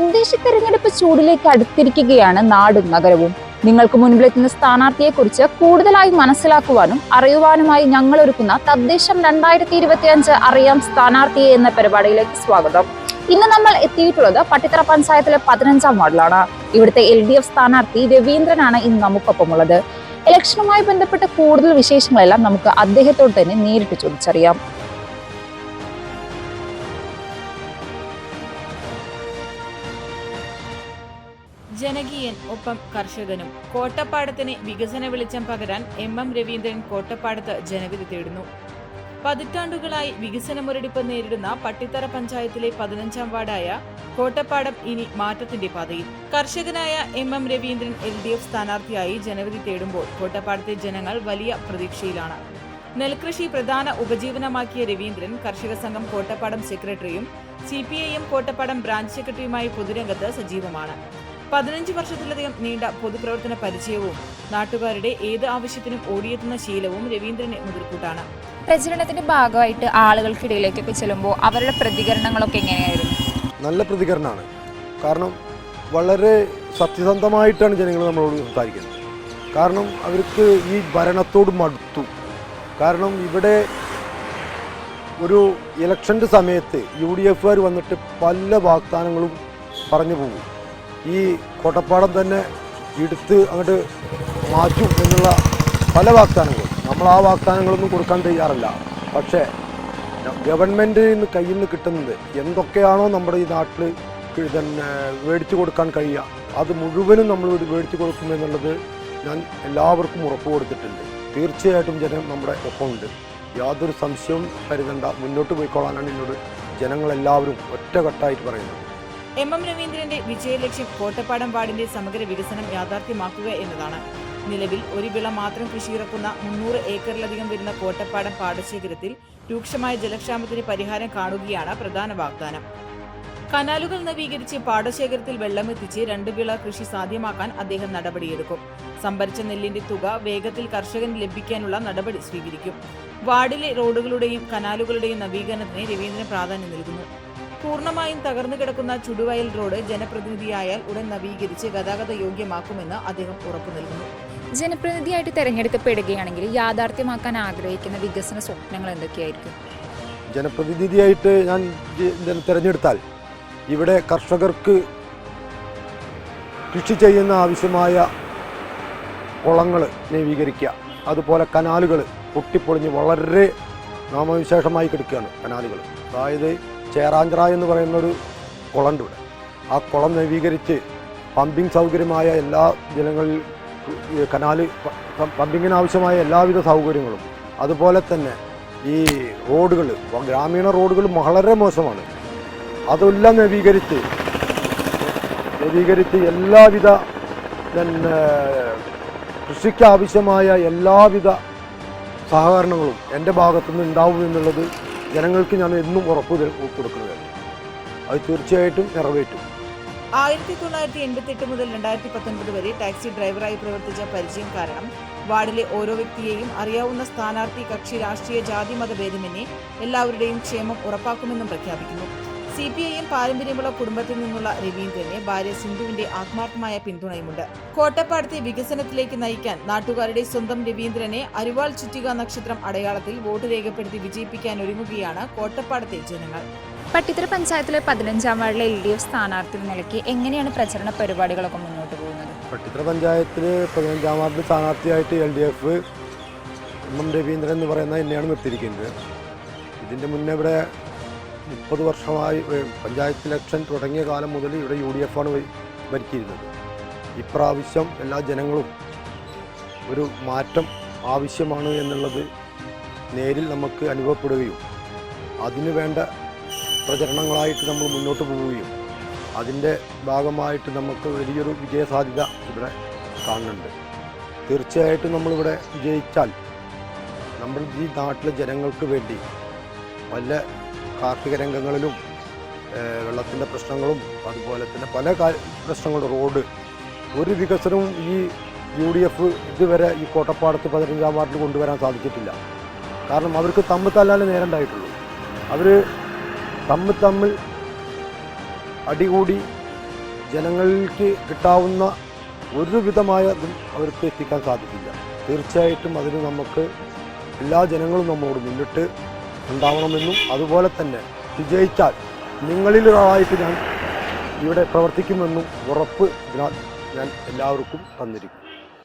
തദ്ദേശ തെരഞ്ഞെടുപ്പ് ചൂടിലേക്ക് അടുത്തിരിക്കുകയാണ് നാടും നഗരവും. നിങ്ങൾക്ക് മുൻപിലെത്തുന്ന സ്ഥാനാർത്ഥിയെക്കുറിച്ച് കൂടുതലായി മനസ്സിലാക്കുവാനും അറിയുവാനുമായി ഞങ്ങൾ ഒരുക്കുന്ന തദ്ദേശം രണ്ടായിരത്തി ഇരുപത്തി അഞ്ച് അറിയാം സ്ഥാനാർത്ഥിയെ എന്ന പരിപാടിയിലേക്ക് സ്വാഗതം. ഇന്ന് നമ്മൾ എത്തിയിട്ടുള്ളത് പട്ടിത്തറ പഞ്ചായത്തിലെ പതിനഞ്ചാം വാർഡിലാണ്. ഇവിടുത്തെ എൽ ഡി എഫ് സ്ഥാനാർത്ഥി രവീന്ദ്രനാണ് ഇന്ന് നമുക്കൊപ്പമുള്ളത്. ഇലക്ഷനുമായി ബന്ധപ്പെട്ട കൂടുതൽ വിശേഷങ്ങളെല്ലാം നമുക്ക് അദ്ദേഹത്തോട് തന്നെ നേരിട്ട് ചോദിച്ചറിയാം. ജനകീയൻ ഒപ്പം കർഷകനും. കോട്ടപ്പാടത്തിന് വികസന വെളിച്ചം പകരാൻ എം എം രവീന്ദ്രൻ കോട്ടപ്പാടത്ത് ജനവിധി തേടുന്നു. പതിറ്റാണ്ടുകളായി വികസന മുരടിപ്പ് നേരിടുന്ന പട്ടിത്തറ പഞ്ചായത്തിലെ പതിനഞ്ചാം വാർഡായ കോട്ടപ്പാടം ഇനി മാറ്റത്തിന്റെ പാതയിൽ. കർഷകനായ M M Raveendran L D F സ്ഥാനാർത്ഥിയായി ജനവിധി തേടുമ്പോൾ കോട്ടപ്പാടത്തെ ജനങ്ങൾ വലിയ പ്രതീക്ഷയിലാണ്. നെൽകൃഷി പ്രധാന ഉപജീവനമാക്കിയ രവീന്ദ്രൻ കർഷക സംഘം കോട്ടപ്പാടം സെക്രട്ടറിയും C P I M Kottappadam branch സെക്രട്ടറിയുമായി പൊതുരംഗത്ത് സജീവമാണ്. പതിനഞ്ച് വർഷത്തിലധികം നീണ്ട പൊതുപ്രവർത്തന പരിചയവും നാട്ടുകാരുടെ ഏത് ആവശ്യത്തിനും ഓടിയെത്തുന്ന ശീലവും രവീന്ദ്രന് മുതൽക്കൂട്ടാണ്. പ്രചരണത്തിന്റെ ഭാഗമായിട്ട് ആളുകൾക്കിടയിലേക്കൊക്കെ ചെല്ലുമ്പോൾ അവരുടെ പ്രതികരണങ്ങളൊക്കെ എങ്ങനെയായിരുന്നു? നല്ല പ്രതികരണമാണ്. കാരണം വളരെ സത്യസന്ധമായിട്ടാണ് ജനങ്ങൾ നമ്മളോട് സംസാരിക്കുന്നത്. കാരണം അവർക്ക് ഈ ഭരണത്തോട് മടുത്തു. കാരണം ഇവിടെ ഒരു ഇലക്ഷന്റെ സമയത്ത് യു ഡി എഫുകാർ വന്നിട്ട് പല വാഗ്ദാനങ്ങളും പറഞ്ഞു പോകും. ഈ കോട്ടപ്പാടം തന്നെ എടുത്ത് അങ്ങോട്ട് മാറ്റും എന്നുള്ള പല വാഗ്ദാനങ്ങളും. നമ്മൾ ആ വാഗ്ദാനങ്ങളൊന്നും കൊടുക്കാൻ തയ്യാറല്ല. പക്ഷേ ഗവൺമെന്റിൽ നിന്ന് കയ്യിൽ നിന്ന് കിട്ടുന്നത് എന്തൊക്കെയാണോ നമ്മുടെ ഈ നാട്ടിൽ തന്നെ മേടിച്ചു കൊടുക്കാൻ കഴിയുക അത് മുഴുവനും നമ്മൾ മേടിച്ചു കൊടുക്കുമെന്നുള്ളത് ഞാൻ എല്ലാവർക്കും ഉറപ്പ് കൊടുത്തിട്ടുണ്ട്. തീർച്ചയായിട്ടും ജനം നമ്മുടെ ഒപ്പമുണ്ട്. യാതൊരു സംശയവും കരുതണ്ട മുന്നോട്ട് പോയിക്കോളാനാണ് എന്നോട് ജനങ്ങളെല്ലാവരും ഒറ്റക്കെട്ടായിട്ട് പറയുന്നത്. എം എം രവീന്ദ്രന്റെ വിജയലക്ഷ്യം കോട്ടപ്പാടം വാർഡിന്റെ സമഗ്ര വികസനം യാഥാർത്ഥ്യമാക്കുക എന്നതാണ്. നിലവിൽ ഒരു വിള മാത്രം കൃഷിയിറക്കുന്ന മുന്നൂറ് ഏക്കറിലധികം വരുന്ന കോട്ടപ്പാടം പാടശേഖരത്തിൽ രൂക്ഷമായ ജലക്ഷാമത്തിന് പരിഹാരം കാണുകയാണ് പ്രധാന വാഗ്ദാനം. കനാലുകൾ നവീകരിച്ച് പാടശേഖരത്തിൽ വെള്ളമെത്തിച്ച് രണ്ട് വിള കൃഷി സാധ്യമാക്കാൻ അദ്ദേഹം നടപടിയെടുക്കും. സംഭരിച്ച നെല്ലിന്റെ തുക വേഗത്തിൽ കർഷകന് ലഭിക്കാനുള്ള നടപടി സ്വീകരിക്കും. വാർഡിലെ റോഡുകളുടെയും കനാലുകളുടെയും നവീകരണത്തിന് രവീന്ദ്രൻ പ്രാധാന്യം നൽകുന്നു. പൂർണമായും തകർന്നു കിടക്കുന്ന ചുടുവയൽ റോഡ് ജനപ്രതിനിധിയായാൽ ഉടൻ നവീകരിച്ച് ഗതാഗത യോഗ്യമാക്കുമെന്ന് അദ്ദേഹം ഉറപ്പു നൽകുന്നു. ജനപ്രതിനിധിയായിട്ട് തെരഞ്ഞെടുക്കപ്പെടുകയാണെങ്കിൽ യാഥാർത്ഥ്യമാക്കാൻ ആഗ്രഹിക്കുന്ന വികസന സ്വപ്നങ്ങൾ എന്തൊക്കെയായിരിക്കും? ജനപ്രതിനിധിയായിട്ട് ഞാൻ തിരഞ്ഞെടുത്താൽ ഇവിടെ കർഷകർക്ക് കൃഷി ചെയ്യുന്ന ആവശ്യമായ കുളങ്ങൾ നവീകരിക്കുക. അതുപോലെ കനാലുകൾ പൊട്ടിപ്പൊളിഞ്ഞ് വളരെ നാമവിശേഷമായി കിടക്കുകയാണ് കനാലുകൾ. അതായത് ചേറാഞ്ചിറ എന്ന് പറയുന്ന ഒരു കുളമുണ്ട്. ഇവിടെ ആ കുളം നവീകരിച്ച് പമ്പിംഗ് സൗകര്യമായ എല്ലാ ജനങ്ങളിൽ കനാല് പമ്പിങ്ങിന് ആവശ്യമായ എല്ലാവിധ സൗകര്യങ്ങളും അതുപോലെ തന്നെ ഈ റോഡുകൾ ഗ്രാമീണ റോഡുകൾ വളരെ മോശമാണ്. അതെല്ലാം നവീകരിച്ച് നവീകരിച്ച് എല്ലാവിധ പിന്നെ കൃഷിക്ക് ആവശ്യമായ എല്ലാവിധ സഹകരണങ്ങളും എന്റെ ഭാഗത്തുനിന്ന് ഉണ്ടാവും എന്നുള്ളത് ജനങ്ങൾക്ക് ഞാൻ എന്നും ഉറപ്പ് കൊടുക്കുന്നത് അത് തീർച്ചയായിട്ടും നിറവേറ്റും. ആയിരത്തി തൊള്ളായിരത്തി എൺപത്തി എട്ട് മുതൽ രണ്ടായിരത്തി പത്തൊൻപത് വരെ ടാക്സി ഡ്രൈവറായി പ്രവർത്തിച്ച പരിചയം കാരണം വാർഡിലെ ഓരോ വ്യക്തിയെയും അറിയാവുന്ന സ്ഥാനാർത്ഥി കക്ഷി രാഷ്ട്രീയ ജാതി മതഭേദമന്യേ എല്ലാവരുടെയും ക്ഷേമം ഉറപ്പാക്കുമെന്നും പ്രഖ്യാപിക്കുന്നു. സി പി ഐ എം പാരമ്പര്യമുള്ള കുടുംബത്തിൽ നിന്നുള്ള രവീന്ദ്രനെ ഭാര്യ സിന്ധുവിന്റെ ആത്മാർത്ഥമായ പിന്തുണയുമുണ്ട്. കോട്ടപ്പാടത്തെ വികസനത്തിലേക്ക് നയിക്കാൻ നാട്ടുകാരുടെ സ്വന്തം രവീന്ദ്രനെ അരിവാൾ ചുറ്റിക നക്ഷത്രം അടയാളത്തിൽ വോട്ട് രേഖപ്പെടുത്തി വിജയിപ്പിക്കാൻ ഒരുങ്ങുകയാണ് കോട്ടപ്പാടത്തെ ജനങ്ങൾ. പട്ടിത്തറ പഞ്ചായത്തിലെ പതിനഞ്ചാം വാർഡിലെ എൽ ഡി എഫ് സ്ഥാനാർത്ഥി നിലയ്ക്ക് എങ്ങനെയാണ് പ്രചരണ പരിപാടികളൊക്കെ മുന്നോട്ട് പോകുന്നത്? പട്ടിത്തറ പഞ്ചായത്തിൽ പതിനഞ്ചാം വാർഡിൽ സ്ഥാനാർത്ഥിയായിട്ട് L D F M M Raveendran എന്ന് പറയുന്ന എന്നെയാണ് നിർത്തിയിരിക്കുന്നത്. ഇതിന്റെ മുന്നേ ഇവിടെ മുപ്പത് വർഷമായി പഞ്ചായത്ത് ഇലക്ഷൻ തുടങ്ങിയ കാലം മുതൽ ഇവിടെ യു ഡി എഫാണ് ഭരിക്കിയിരുന്നത് ഇപ്രാവശ്യം എല്ലാ ജനങ്ങളും ഒരു മാറ്റം ആവശ്യമാണ് എന്നുള്ളത് നേരിൽ നമുക്ക് അനുഭവപ്പെടുകയും അതിനു വേണ്ട പ്രചരണങ്ങളായിട്ട് നമ്മൾ മുന്നോട്ട് പോവുകയും അതിന്റെ ഭാഗമായിട്ട് നമുക്ക് വലിയൊരു വിജയസാധ്യത ഇവിടെ കാണുന്നുണ്ട്. തീർച്ചയായിട്ടും നമ്മളിവിടെ വിജയിച്ചാൽ നമ്മൾ ഈ നാട്ടിലെ ജനങ്ങൾക്ക് വേണ്ടി വല്ല കാർഷിക രംഗങ്ങളിലും വെള്ളത്തിന്റെ പ്രശ്നങ്ങളും അതുപോലെ തന്നെ പല പ്രശ്നങ്ങളും. റോഡ് ഒരു വികസനവും ഈ യു ഡി എഫ് ഇതുവരെ ഈ കോട്ടപ്പാടത്ത് പതിനഞ്ചാം വാർഡിൽ കൊണ്ടുവരാൻ സാധിച്ചിട്ടില്ല. കാരണം അവർക്ക് തമ്മിൽ തല്ലാലേ നേരണ്ടായിട്ടുള്ളൂ അവർ തമ്മിൽ തമ്മിൽ അടികൂടി ജനങ്ങൾക്ക് കിട്ടാവുന്ന ഒരുവിധമായ ഇതും അവർക്ക് എത്തിക്കാൻ സാധിക്കില്ല. തീർച്ചയായിട്ടും അതിന് നമുക്ക് എല്ലാ ജനങ്ങളും നമ്മളോട് മുന്നിട്ട് ഉണ്ടാവണമെന്നും അതുപോലെ തന്നെ വിജയിച്ചാൽ നിങ്ങളിലൊരാളായിട്ട് ഞാൻ ഇവിടെ പ്രവർത്തിക്കുമെന്നും ഉറപ്പ് ഞാൻ എല്ലാവർക്കും തന്നിരിക്കും